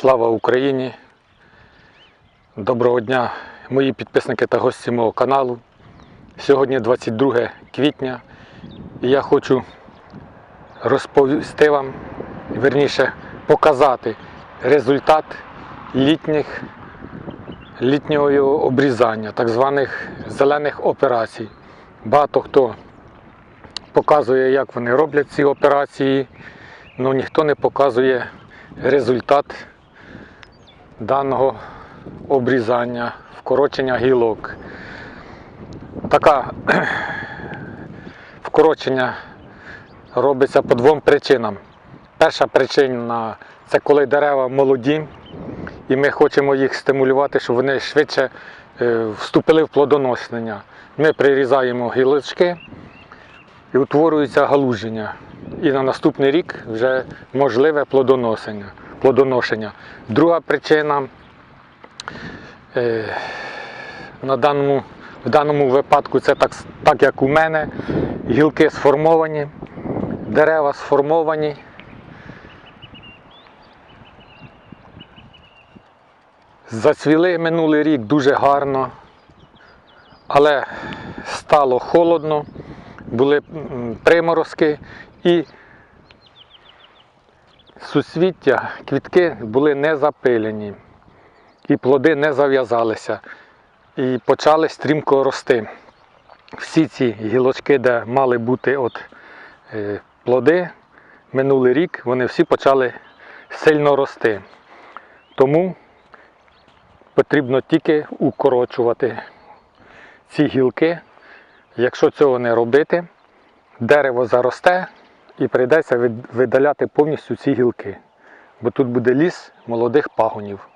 Слава Україні! Доброго дня, мої підписники та гості мого каналу. Сьогодні 22 квітня і я хочу розповісти вам, верніше показати результат літніх, літнього обрізання, так званих зелених операцій. Багато хто показує, як вони роблять ці операції, але ніхто не показує результат даного обрізання, вкорочення гілок. Така вкорочення робиться по двом причинам. Перша причина це коли дерева молоді, і ми хочемо їх стимулювати, щоб вони швидше е, вступили в плодоношення. Ми прирізаємо гілочки і утворюється галуження. І на наступний рік вже можливе плодоношення. Плодоношення. Друга причина е, на даному, в даному випадку це так, так як у мене. Гілки сформовані, дерева сформовані. Зацвіли минулий рік дуже гарно, але стало холодно, були приморозки і суцвіття, квітки були не запилені, і плоди не зав'язалися, і почали стрімко рости. Всі ці гілочки, де мали бути от, е, плоди минулий рік, вони всі почали сильно рости. Тому потрібно тільки укорочувати ці гілки. Якщо цього не робити, дерево заросте і прийдеться видаляти повністю ці гілки, бо тут буде ліс молодих пагонів.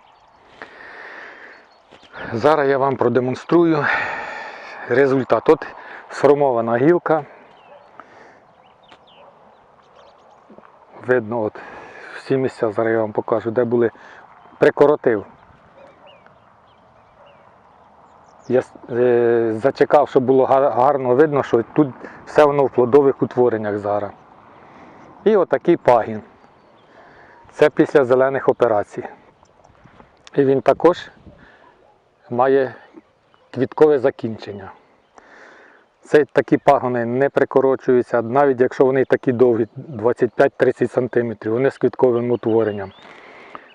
Зараз я вам продемонструю результат. От сформована гілка. Видно, от всі місця зараз я вам покажу, де були прикоротив. Я е, зачекав, щоб було гарно видно, що тут все воно в плодових утвореннях зараз. І отакий пагін. Це після зелених операцій. І він також має квіткове закінчення. Це такі пагони не прикорочуються, навіть якщо вони такі довгі, 25-30 см, вони з квітковим утворенням.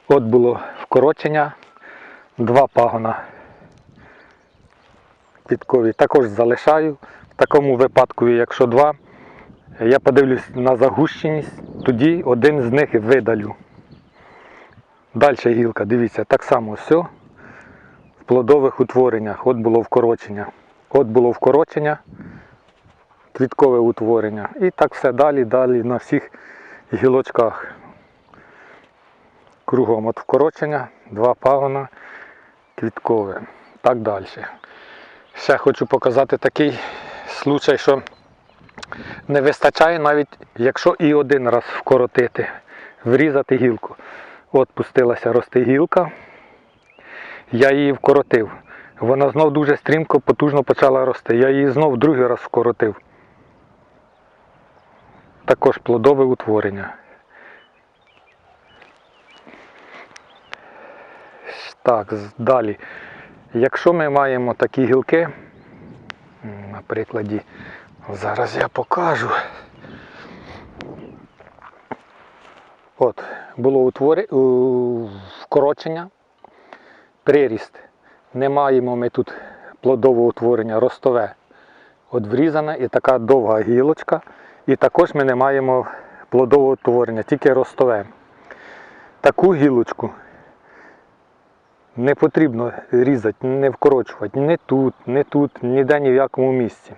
От було вкорочення, два пагона квіткові також залишаю. В такому випадку, якщо два, я подивлюсь на загущеність, тоді один з них видалю. Далі гілка, дивіться, так само все в плодових утвореннях. От було вкорочення. От було вкорочення, квіткове утворення. І так все далі, далі на всіх гілочках. Кругом от вкорочення, два пагона, квіткове. Так далі. Ще хочу показати такий случай, що не вистачає навіть, якщо і один раз вкоротити, врізати гілку. От пустилася рости гілка, я її вкоротив. Вона знов дуже стрімко, потужно почала рости. Я її знов другий раз вкоротив. Також плодове утворення. Так, далі. Якщо ми маємо такі гілки, на прикладі, зараз я покажу. От, було утворі... у- вкорочення, приріст. Не маємо ми тут плодового утворення ростове. От врізана і така довга гілочка. І також ми не маємо плодового утворення, тільки ростове. Таку гілочку не потрібно різати, не вкорочувати не тут, не тут, ніде ні в якому місці.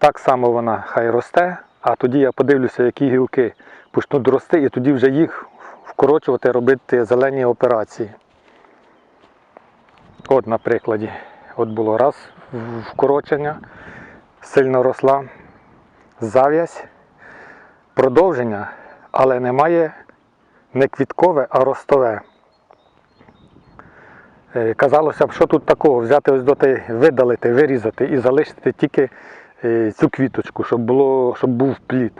Так само вона хай росте, а тоді я подивлюся, які гілки почнуть рости, і тоді вже їх вкорочувати, робити зелені операції. От на прикладі. От було раз вкорочення, сильно росла зав'язь, продовження, але немає не квіткове, а ростове. Е, Казалося б, що тут такого, взяти ось доти, видалити, вирізати і залишити тільки цю квіточку, щоб, було, щоб був плід.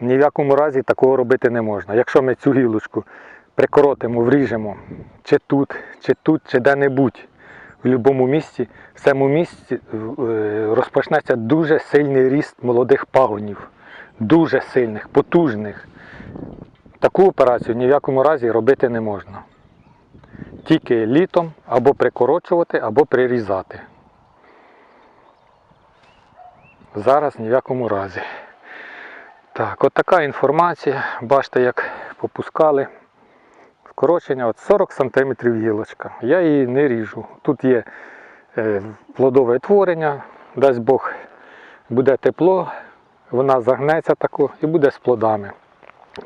ні в якому разі такого робити не можна. Якщо ми цю гілочку прикоротимо, вріжемо, чи тут, чи тут, чи де-небудь, в будь-якому місці, в цьому місці е, розпочнеться дуже сильний ріст молодих пагонів. Дуже сильних, потужних. Таку операцію ні в якому разі робити не можна. Тільки літом або прикорочувати, або прирізати. Зараз ні в якому разі. Так, от така інформація. Бачите, як попускали. Скорочення от 40 см гілочка. Я її не ріжу. Тут є е, плодове творення, дасть Бог, буде тепло, вона загнеться тако і буде з плодами.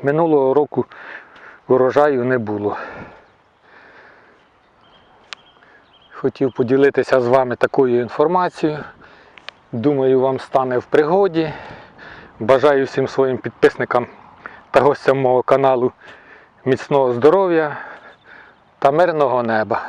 Минулого року урожаю не було. Хотів поділитися з вами такою інформацією. Думаю, вам стане в пригоді. Бажаю всім своїм підписникам та гостям мого каналу міцного здоров'я та мирного неба.